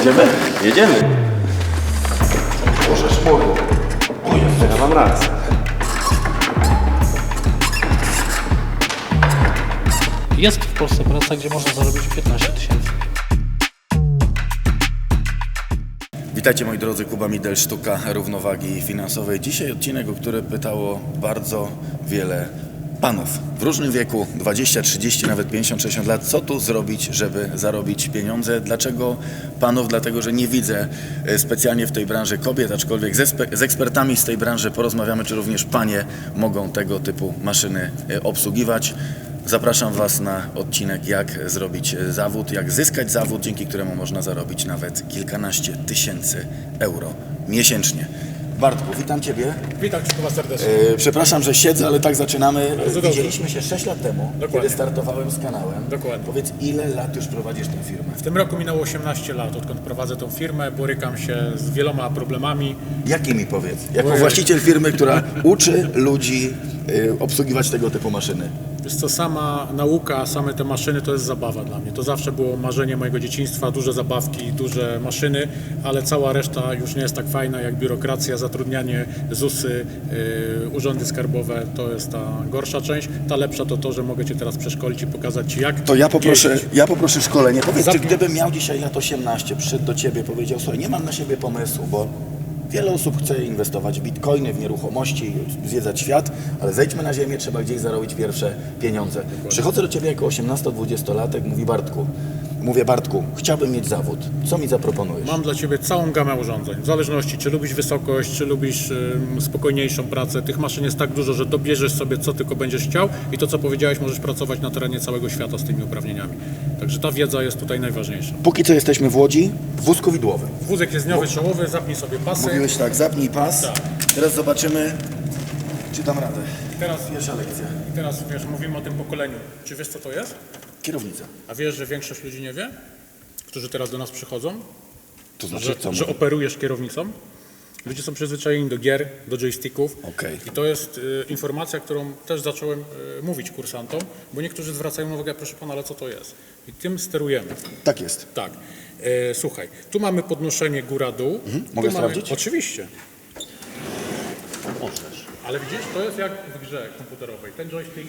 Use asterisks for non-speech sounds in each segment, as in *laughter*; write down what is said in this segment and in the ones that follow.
Jedziemy? Jedziemy. Możesz mówić. O Jezu, ja mam rację. Jest w Polsce praca, gdzie można zarobić 15 tysięcy. Witajcie moi drodzy, Kuba Midel, Sztuka Równowagi Finansowej. Dzisiaj odcinek, o który pytało bardzo wiele panów w różnym wieku, 20, 30, nawet 50, 60 lat. Co tu zrobić, żeby zarobić pieniądze? Dlaczego panów? Dlatego, że nie widzę e, specjalnie w tej branży kobiet, aczkolwiek z, z ekspertami z tej branży porozmawiamy, czy również panie mogą tego typu maszyny e, obsługiwać. Zapraszam Was na odcinek, jak zrobić e, zawód, jak zyskać zawód, dzięki któremu można zarobić nawet kilkanaście tysięcy euro miesięcznie. Bartku, witam Ciebie. Witam Cię serdecznie. E, Przepraszam, że siedzę, ale tak zaczynamy. dobrze. Widzieliśmy się 6 lat temu, Dokładnie. kiedy startowałem z kanałem. Dokładnie. Powiedz, ile lat już prowadzisz tę firmę? W tym roku minęło 18 lat, odkąd prowadzę tą firmę. Borykam się z wieloma problemami. Jakimi powiedz? Jako Ojej. właściciel firmy, która uczy ludzi e, obsługiwać tego typu maszyny. Wiesz co, sama nauka, same te maszyny to jest zabawa dla mnie. To zawsze było marzenie mojego dzieciństwa, duże zabawki, duże maszyny, ale cała reszta już nie jest tak fajna jak biurokracja, zatrudnianie, ZUSy, yy, urzędy skarbowe. To jest ta gorsza część. Ta lepsza to to, że mogę Cię teraz przeszkolić i pokazać Ci jak To ja poproszę, jeździć. ja poproszę szkolenie. Powiedz, czy Zapnij. gdybym miał dzisiaj lat 18, przyszedł do Ciebie, powiedział, słuchaj, nie mam na siebie pomysłu, bo wiele osób chce inwestować w bitcoiny, w nieruchomości, zwiedzać świat, ale zejdźmy na ziemię, trzeba gdzieś zarobić pierwsze pieniądze. Przychodzę do Ciebie jako 18-20-latek, mówi Bartku, mówię Bartku, chciałbym mieć zawód, co mi zaproponujesz? Mam dla Ciebie całą gamę urządzeń. W zależności, czy lubisz wysokość, czy lubisz ym, spokojniejszą pracę. Tych maszyn jest tak dużo, że dobierzesz sobie, co tylko będziesz chciał i to, co powiedziałeś, możesz pracować na terenie całego świata z tymi uprawnieniami. Także ta wiedza jest tutaj najważniejsza. Póki co jesteśmy w Łodzi, w wózku widłowym. Wózek jest dniowy, czołowy, zapnij sobie pasy. Mówiłeś tak, zapnij pas, Tak. teraz zobaczymy, czy dam radę. Teraz, Pierwsza lekcja. teraz wiesz, mówimy o tym pokoleniu. Czy wiesz, co to jest? Kierownica. A wiesz, że większość ludzi nie wie? Którzy teraz do nas przychodzą? To znaczy, Że, co że mówię? operujesz kierownicą? Ludzie są przyzwyczajeni do gier, do joysticków. Okej. I to jest y, informacja, którą też zacząłem y, mówić kursantom, bo niektórzy zwracają uwagę, proszę pana, ale co to jest? I tym sterujemy. Tak jest. Tak. E, słuchaj, tu mamy podnoszenie góra-dół. Mhm. Mogę mamy, sprawdzić? Oczywiście. Ale widzisz, to jest jak w grze komputerowej. Ten joystick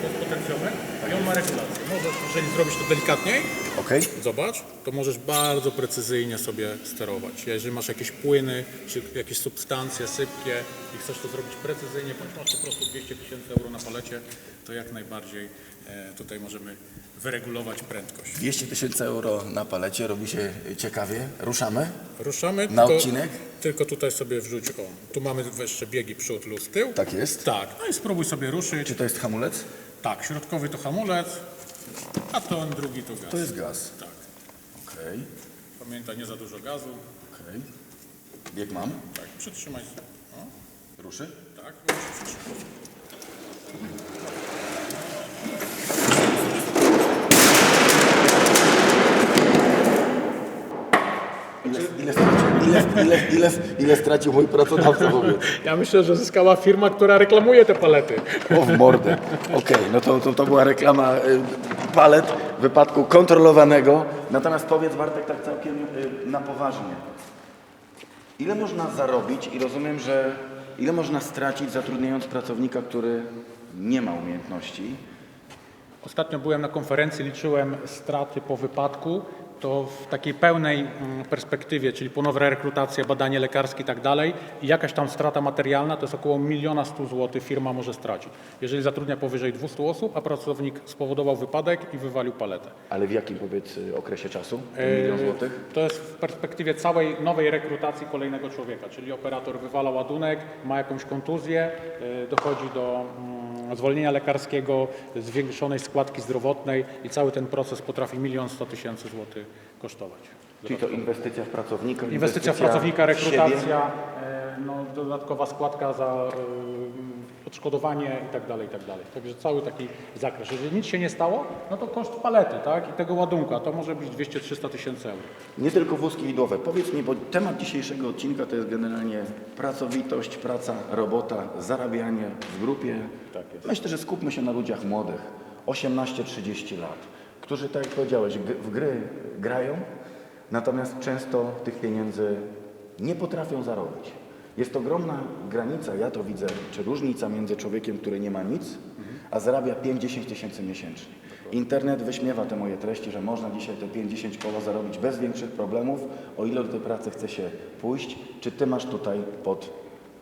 to jest potencjometr i on ma regulację. Możesz, jeżeli zrobisz to delikatniej, Okej? Zobacz, to możesz bardzo precyzyjnie sobie sterować. Jeżeli masz jakieś płyny, czy jakieś substancje sypkie i chcesz to zrobić precyzyjnie, bądź masz po prostu 200 tysięcy euro na palecie, to jak najbardziej tutaj możemy wyregulować prędkość. 200 tysięcy euro na palecie, robi się ciekawie. Ruszamy? Ruszamy. Na tylko, odcinek? Tylko tutaj sobie wrzuć, o, tu mamy jeszcze biegi przód, luz, tył. Tak jest. Tak, no i spróbuj sobie ruszyć. Czy to jest hamulec? Tak, środkowy to hamulec, a ten drugi to gaz. To jest gaz. Tak. Okej, Pamiętaj, nie za dużo gazu. okej. Bieg mam. Tak, przytrzymaj. O. Ruszy? Tak, musisz przytrzymać. Ile, ile, stracił, ile, ile, ile, ile stracił mój pracodawca w ogóle? Ja myślę, że zyskała firma, która reklamuje te palety. O w mordę. Okej, no to, to, to była reklama y, palet wypadku kontrolowanego. Natomiast powiedz Bartek tak całkiem y, na poważnie. Ile można zarobić i rozumiem, że ile można stracić zatrudniając pracownika, który nie ma umiejętności? Ostatnio byłem na konferencji, liczyłem straty po wypadku. To w takiej pełnej mm, perspektywie, czyli ponowna rekrutacja, badanie lekarskie i tak dalej, i jakaś tam strata materialna to jest około miliona 100 zł firma może stracić. Jeżeli zatrudnia powyżej 200 osób, a pracownik spowodował wypadek i wywalił paletę. Ale w jakim powiedz y, okresie czasu? Yy, Milion złotych? To jest w perspektywie całej nowej rekrutacji kolejnego człowieka, czyli operator wywala ładunek, ma jakąś kontuzję, y, dochodzi do mm, zwolnienia lekarskiego, zwiększonej składki zdrowotnej i cały ten proces potrafi milion sto tysięcy złotych kosztować. Czyli to inwestycja w pracownika, Inwestycja w pracownika, w siebie. rekrutacja, e, no, dodatkowa składka za e, odszkodowanie i tak dalej, i tak dalej. Także cały taki zakres. Jeżeli nic się nie stało, no to koszt palety tak? i tego ładunka to może być 200-300 tysięcy euro. Nie tylko wózki widłowe. Powiedz mi, bo temat dzisiejszego odcinka to jest generalnie pracowitość, praca, robota, zarabianie w grupie. Tak jest. Myślę, że skupmy się na ludziach młodych, 18-30 lat, którzy, tak jak powiedziałeś, w gry grają, natomiast często tych pieniędzy nie potrafią zarobić. Jest ogromna granica, ja to widzę, czy różnica między człowiekiem, który nie ma nic, a zarabia 5-10 tysięcy miesięcznie. Internet wyśmiewa te moje treści, że można dzisiaj te 5-10 koło zarobić bez większych problemów, o ile do tej pracy chce się pójść. Czy ty masz tutaj pod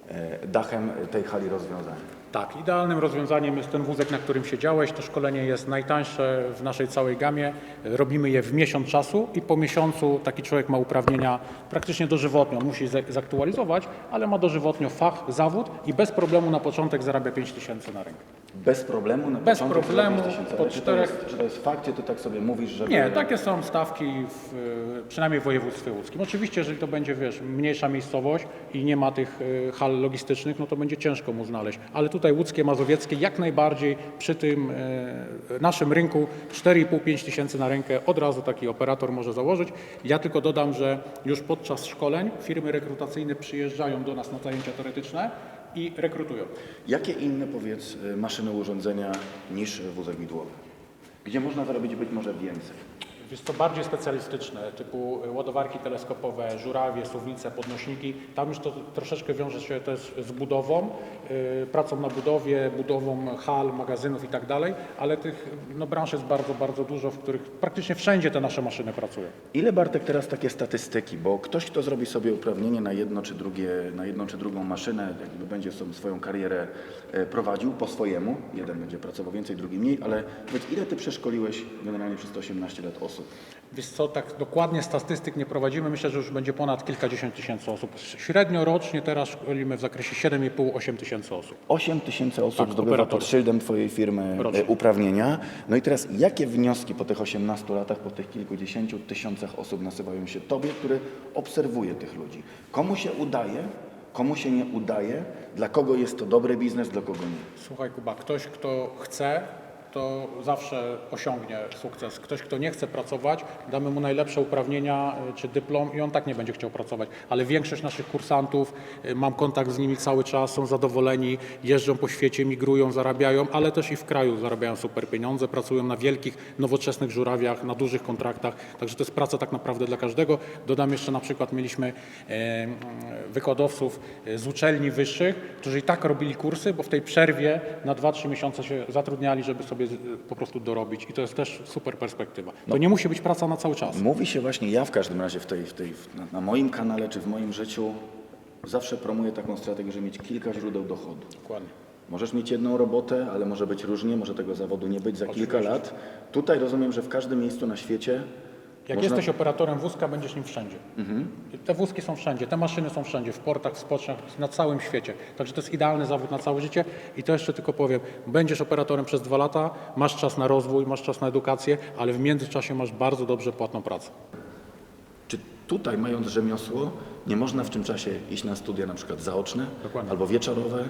e, dachem tej hali rozwiązania? Tak, idealnym rozwiązaniem jest ten wózek, na którym siedziałeś. To szkolenie jest najtańsze w naszej całej gamie. Robimy je w miesiąc czasu i po miesiącu taki człowiek ma uprawnienia praktycznie dożywotnio. On musi za- zaktualizować, ale ma dożywotnio fach, zawód i bez problemu na początek zarabia 5 tysięcy na rękę. Bez problemu? Na Bez problemu, 5 tysięcy. po Ale czy, to czterech- jest, czy to jest ty tak sobie mówisz, że... Nie, takie są stawki w, y, przynajmniej w województwie łódzkim. Oczywiście, jeżeli to będzie, wiesz, mniejsza miejscowość i nie ma tych y, hal logistycznych, no to będzie ciężko mu znaleźć. Ale tutaj łódzkie, mazowieckie jak najbardziej przy tym y, naszym rynku 4,5-5 tysięcy na rękę od razu taki operator może założyć. Ja tylko dodam, że już podczas szkoleń firmy rekrutacyjne przyjeżdżają do nas na zajęcia teoretyczne i rekrutują. Jakie inne, powiedz, y, maszyny, urządzenia niż wózek widłowy? Gdzie można zarobić być może więcej? Jest to bardziej specjalistyczne, typu ładowarki teleskopowe, żurawie, suwnice, podnośniki. Tam już to troszeczkę wiąże się też z budową, yy, pracą na budowie, budową hal, magazynów i tak dalej, ale tych no, branż jest bardzo, bardzo dużo, w których praktycznie wszędzie te nasze maszyny pracują. Ile Bartek teraz takie statystyki, bo ktoś, kto zrobi sobie uprawnienie na jedno czy drugie, na jedną czy drugą maszynę, jakby będzie swoją karierę e, prowadził po swojemu, jeden będzie pracował więcej, drugi mniej, ale ile ty przeszkoliłeś generalnie przez te 18 lat osób? Wiesz co, tak dokładnie statystyk nie prowadzimy. Myślę, że już będzie ponad kilkadziesiąt tysięcy osób. Średnio rocznie teraz szkolimy w zakresie 7,5-8 tysięcy osób. 8 tysięcy osób Tak, zdobywa pod operatorów. szyldem Twojej firmy Rocznie. e, uprawnienia. No i teraz jakie wnioski po tych 18 latach, po tych kilkudziesięciu tysiącach osób nasywają się Tobie, który obserwuje tych ludzi? Komu się udaje, komu się nie udaje, dla kogo jest to dobry biznes, dla kogo nie? Słuchaj Kuba, ktoś kto chce, to zawsze osiągnie sukces. Ktoś kto nie chce pracować, damy mu najlepsze uprawnienia y, czy dyplom i on tak nie będzie chciał pracować. Ale większość naszych kursantów, y, mam kontakt z nimi cały czas, są zadowoleni, jeżdżą po świecie, migrują, zarabiają, ale też i w kraju zarabiają super pieniądze, pracują na wielkich, nowoczesnych żurawiach, na dużych kontraktach. Także to jest praca tak naprawdę dla każdego. Dodam jeszcze na przykład mieliśmy e, wykładowców e, z uczelni wyższych, którzy i tak robili kursy, bo w tej przerwie na 2-3 miesiące się zatrudniali, żeby sobie z- po prostu dorobić. I to jest też super perspektywa. To nie musi być praca na cały czas. Mówi się właśnie, ja w każdym razie w tej, w tej, na, na moim kanale czy w moim życiu zawsze promuję taką strategię, żeby mieć kilka źródeł dochodu. Dokładnie. Możesz mieć jedną robotę, ale może być różnie, może tego zawodu nie być za kilka lat. Tutaj rozumiem, że w każdym miejscu na świecie Jak można- jesteś operatorem wózka, będziesz nim wszędzie. I Te wózki są wszędzie, te maszyny są wszędzie, w portach, w spoczniach, na całym świecie. Także to jest idealny zawód na całe życie. I to jeszcze tylko powiem, będziesz operatorem przez dwa lata, masz czas na rozwój, masz czas na edukację, ale w międzyczasie masz bardzo dobrze płatną pracę. Czy tutaj, mając rzemiosło, nie można w tym czasie iść na studia na przykład zaoczne Dokładnie. albo wieczorowe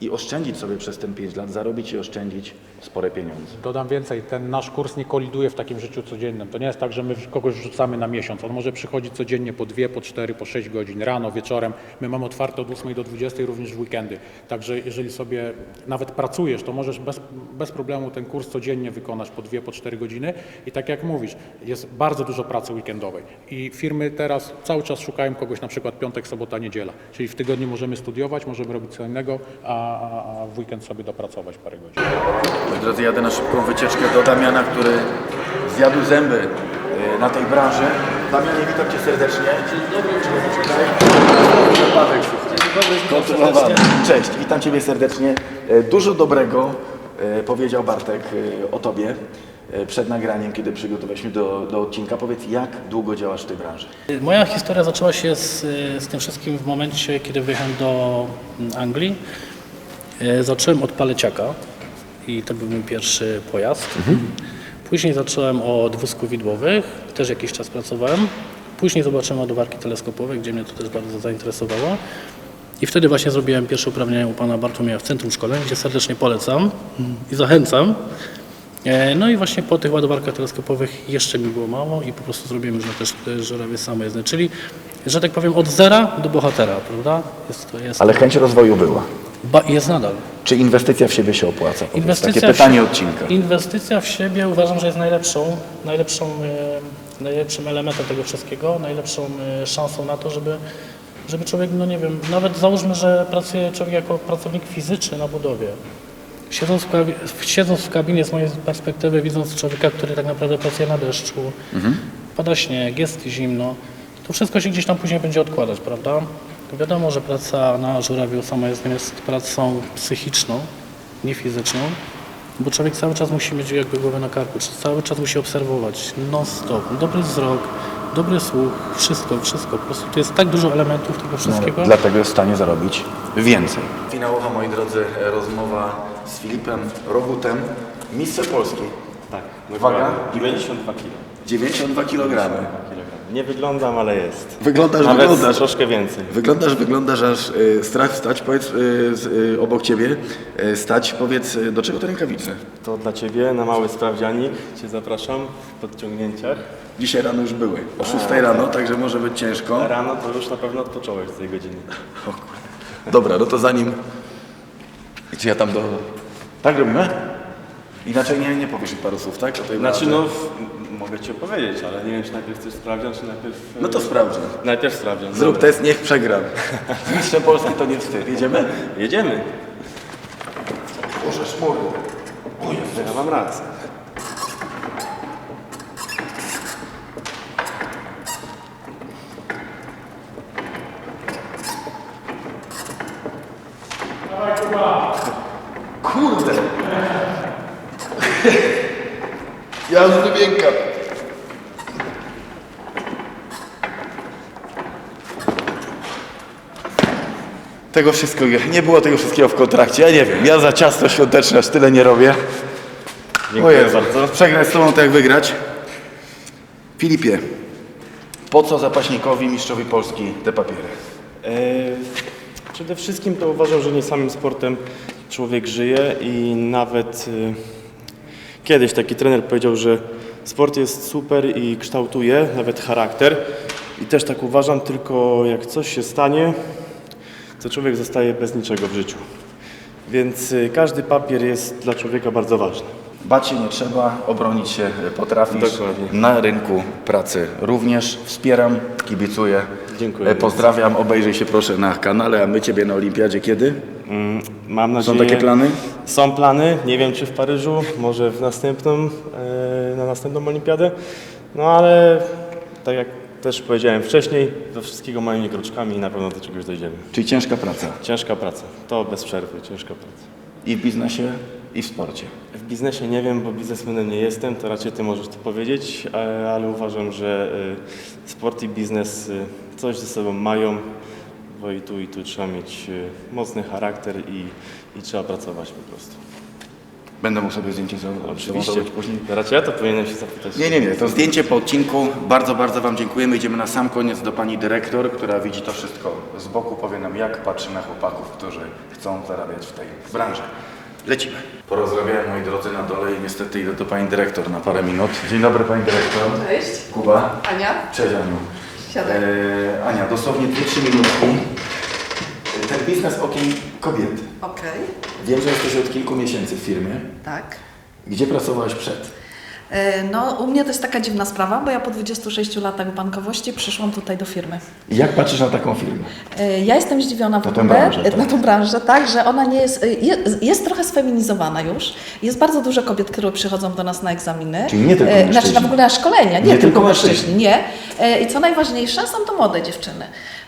i oszczędzić sobie przez ten 5 lat, zarobić i oszczędzić spore pieniądze? Dodam więcej, ten nasz kurs nie koliduje w takim życiu codziennym. To nie jest tak, że my kogoś rzucamy na miesiąc. On może przychodzić codziennie po dwie, po cztery, po sześć godzin, rano, wieczorem. My mamy otwarte od 8 do 20, również w weekendy. Także jeżeli sobie nawet pracujesz, to możesz bez, bez problemu ten kurs codziennie wykonać po dwie, po cztery godziny. I tak jak mówisz, jest bardzo dużo pracy weekendowej. I firmy teraz cały czas szukają kogoś na przykład piątek, sobota, niedziela. Czyli w tygodniu możemy studiować, możemy robić co innego, a, a, a w weekend sobie dopracować parę godzin. Moi drodzy, jadę na szybką wycieczkę do Damiana, który zjadł zęby e, na tej branży. Damianie, witam Cię serdecznie. Dzień dobry. Kontrolowany. Cześć, witam Ciebie serdecznie. E, Dużo dobrego e, powiedział Bartek e, o Tobie e, przed nagraniem, kiedy przygotowaliśmy do, do odcinka. Powiedz, jak długo działasz w tej branży? Moja historia zaczęła się z, z tym wszystkim w momencie, kiedy wyjechałem do Anglii. E, Zacząłem od paleciaka i to był mój pierwszy pojazd. Później zacząłem od wózków widłowych, też jakiś czas pracowałem. Później zobaczyłem ładowarki teleskopowe, gdzie mnie to też bardzo zainteresowało. I wtedy właśnie zrobiłem pierwsze uprawnienia u pana Bartłomieja w Centrum Szkoleń, gdzie serdecznie polecam i zachęcam. E, No i właśnie po tych ładowarkach teleskopowych jeszcze mi było mało i po prostu zrobiłem już na też te żurawie samojezdne, czyli że tak powiem od zera do bohatera, prawda? Jest to jest, Ale chęć rozwoju była. Ba, jest nadal. Czy inwestycja w siebie się opłaca? Powiedz, Inwestycja Takie pytanie w, odcinka. Inwestycja w siebie uważam, że jest najlepszą, najlepszą e, najlepszym elementem tego wszystkiego, najlepszą e, szansą na to, żeby, żeby człowiek, no nie wiem, nawet załóżmy, że pracuje człowiek jako pracownik fizyczny na budowie. Siedząc w, kabi- siedząc w kabinie z mojej perspektywy, widząc człowieka, który tak naprawdę pracuje na deszczu, pada śnieg, jest zimno, to wszystko się gdzieś tam później będzie odkładać, prawda? Wiadomo, że praca na żurawiu sama jest, jest pracą psychiczną, nie fizyczną, bo człowiek cały czas musi mieć jakby głowę na karku, czy cały czas musi obserwować, non-stop, dobry wzrok, dobry słuch, wszystko, wszystko. Po prostu to jest tak dużo elementów tego wszystkiego. No, Dlatego jest w stanie zarobić więcej. Finałowa, moi drodzy, rozmowa z Filipem Rogutem, mistrzem Polski. Tak, Uwaga. 92 kg. 92 kg. Nie wyglądam, ale jest. Wyglądasz, Nawet wyglądasz. troszkę więcej. Wyglądasz, wyglądasz, aż y, strach. Powiedz y, z, y, obok ciebie, y, stać, powiedz, y, do czego te rękawice? To dla Ciebie na mały sprawdzianik Cię zapraszam w podciągnięciach. Dzisiaj rano już były. O 6 rano, także może być ciężko. Rano to już na pewno odpocząłeś z tej godziny. Dobra, no to zanim... Czy ja tam do... Tak robimy? Inaczej nie, nie powiesz mi paru słów, tak? O tej Znaczy no, w- mogę Ci opowiedzieć, ale nie wiem czy najpierw chcesz sprawdzian, czy najpierw... e, No to sprawdzę. Najpierw sprawdzian. Zrób Dobra. test, niech przegram. Z *laughs* mistrzem Polski to nie wstyd. Jedziemy? Jedziemy. Boże, szmury. Ja mam rację. Kurde! Ja już wymiękam. Tego wszystkiego, nie było tego wszystkiego w kontrakcie, ja nie wiem, ja za ciasto świąteczne aż tyle nie robię. Dziękuję bardzo. Przegrać z tobą to jak wygrać. Filipie, po co zapaśnikowi mistrzowi Polski te papiery? E, Przede wszystkim to uważam, że nie samym sportem człowiek żyje i nawet e, kiedyś taki trener powiedział, że sport jest super i kształtuje nawet charakter. I też tak uważam, tylko jak coś się stanie, to człowiek zostaje bez niczego w życiu. Więc e, każdy papier jest dla człowieka bardzo ważny. Bać się nie trzeba, obronić się potrafisz. Dokładnie. Na rynku pracy również wspieram, kibicuję. Dziękuję E, Pozdrawiam, obejrzyj się proszę na kanale, a my Ciebie na Olimpiadzie kiedy? Mm, Mam nadzieję, Są takie plany? Są plany, nie wiem czy w Paryżu, może w następną, e, na następną olimpiadę. No ale tak jak też powiedziałem wcześniej, do wszystkiego małymi kroczkami i na pewno do czegoś dojdziemy. Czyli ciężka praca Ciężka praca, to bez przerwy, ciężka praca. i w biznesie, i w sporcie. W biznesie nie wiem, bo biznesmenem nie jestem, to raczej Ty możesz to powiedzieć, e, ale uważam, że e, sport i biznes coś ze sobą mają, bo i tu i tu trzeba mieć e, mocny charakter i, i trzeba pracować po prostu. Będę mógł sobie zdjęcie zrobić Oczywiście. później. Raczej ja to powinienem się zapytać. Nie, nie, nie, to zdjęcie po odcinku. Bardzo, bardzo Wam dziękujemy. Idziemy na sam koniec do Pani Dyrektor, która widzi to wszystko z boku, powie nam jak patrzy na chłopaków, którzy chcą zarabiać w tej branży. Lecimy. Porozmawiałem, moi drodzy, na dole i niestety idę do Pani Dyrektor na parę minut. Dzień dobry Pani Dyrektor. Cześć, Kuba. Ania. Cześć Aniu. Siadaj. E, Ania, dosłownie 2-3 minutki. E, Ten biznes okien kobiety. Okej, Wiem, że jesteś od kilku miesięcy w firmie. tak. Gdzie pracowałeś przed? E, No, u mnie to jest taka dziwna sprawa, bo ja po 26 latach bankowości przyszłam tutaj do firmy. Jak patrzysz na taką firmę? E, Ja jestem zdziwiona w ogóle branżę, tak. na tą branżę, tak, że ona nie jest, jest, jest trochę sfeminizowana już. Jest bardzo dużo kobiet, które przychodzą do nas na egzaminy. Czyli nie tylko E, Znaczy mężczyźni. na w ogóle na szkolenia, nie, Nie tylko tylko mężczyźni, mężczyźni. nie. I co najważniejsze, są to młode dziewczyny.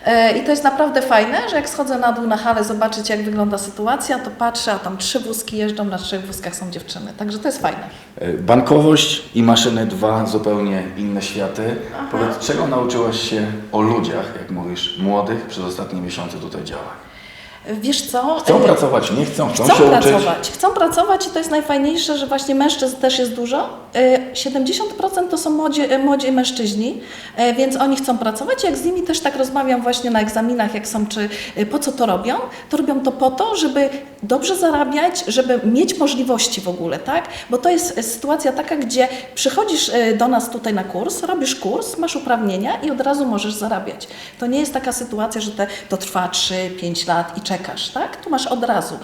E, I to jest naprawdę fajne, że jak schodzę na dół na halę zobaczyć jak wygląda sytuacja, to patrzę, a tam trzy wózki jeżdżą, na trzech wózkach są dziewczyny. Także to jest fajne. E, Bankowość i maszyny, dwa zupełnie inne światy. Powiedz, czego nauczyłaś się o ludziach, jak mówisz, młodych przez ostatnie miesiące tutaj działa? Wiesz co? Chcą E, pracować, nie chcą, chcą, Chcą się uczyć. pracować, chcą pracować i to jest najfajniejsze, że właśnie mężczyzn też jest dużo. E, 70% to są młodzi, e, młodzi mężczyźni, więc oni chcą pracować. Jak z nimi też tak rozmawiam właśnie na egzaminach, jak są, czy po co to robią, to robią to po to, żeby dobrze zarabiać, żeby mieć możliwości w ogóle, tak? Bo to jest sytuacja taka, gdzie przychodzisz do nas tutaj na kurs, robisz kurs, masz uprawnienia i od razu możesz zarabiać. To nie jest taka sytuacja, że te, to trwa 3-5 lat i czekasz, tak? Tu masz od razu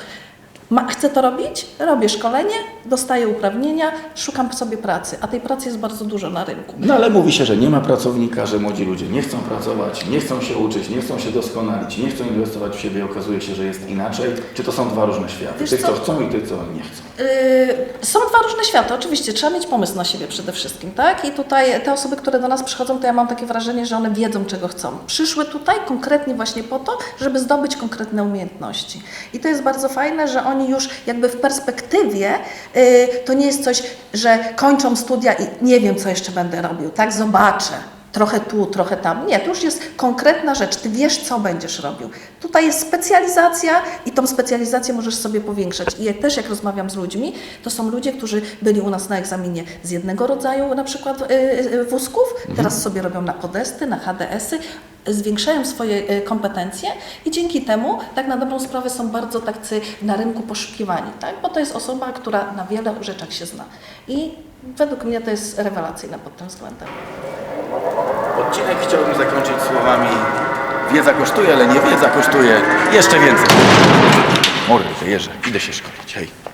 Ma, chcę to robić, robię szkolenie, dostaję uprawnienia, szukam sobie pracy, a tej pracy jest bardzo dużo na rynku. No ale mówi się, że nie ma pracownika, że młodzi ludzie nie chcą pracować, nie chcą się uczyć, nie chcą się doskonalić, nie chcą inwestować w siebie. Okazuje się, że jest inaczej. Czy to są dwa różne światy? Wiesz Tych, co co? chcą i tych, co nie chcą. Yy, Są dwa różne światy, oczywiście, trzeba mieć pomysł na siebie przede wszystkim, tak? I tutaj te osoby, które do nas przychodzą, to ja mam takie wrażenie, że one wiedzą, czego chcą. Przyszły tutaj konkretnie właśnie po to, żeby zdobyć konkretne umiejętności. I to jest bardzo fajne, że oni już jakby w perspektywie, yy, to nie jest coś, że kończą studia i nie wiem, co jeszcze będę robił, tak? Zobaczę. Trochę tu, trochę tam. Nie, to już jest konkretna rzecz. Ty wiesz, co będziesz robił. Tutaj jest specjalizacja i tą specjalizację możesz sobie powiększać. I jak też jak rozmawiam z ludźmi, to są ludzie, którzy byli u nas na egzaminie z jednego rodzaju na przykład y, y, wózków, teraz sobie robią na podesty, na HDS-y, zwiększają swoje y, kompetencje i dzięki temu tak na dobrą sprawę są bardzo tacy na rynku poszukiwani, tak? bo to jest osoba, która na wiele rzeczach się zna. I według mnie to jest rewelacyjne pod tym względem. Odcinek chciałbym zakończyć słowami wiedza kosztuje, ale nie wiedza kosztuje jeszcze więcej. Mordy, jeżdżę, idę się szkolić. Hej.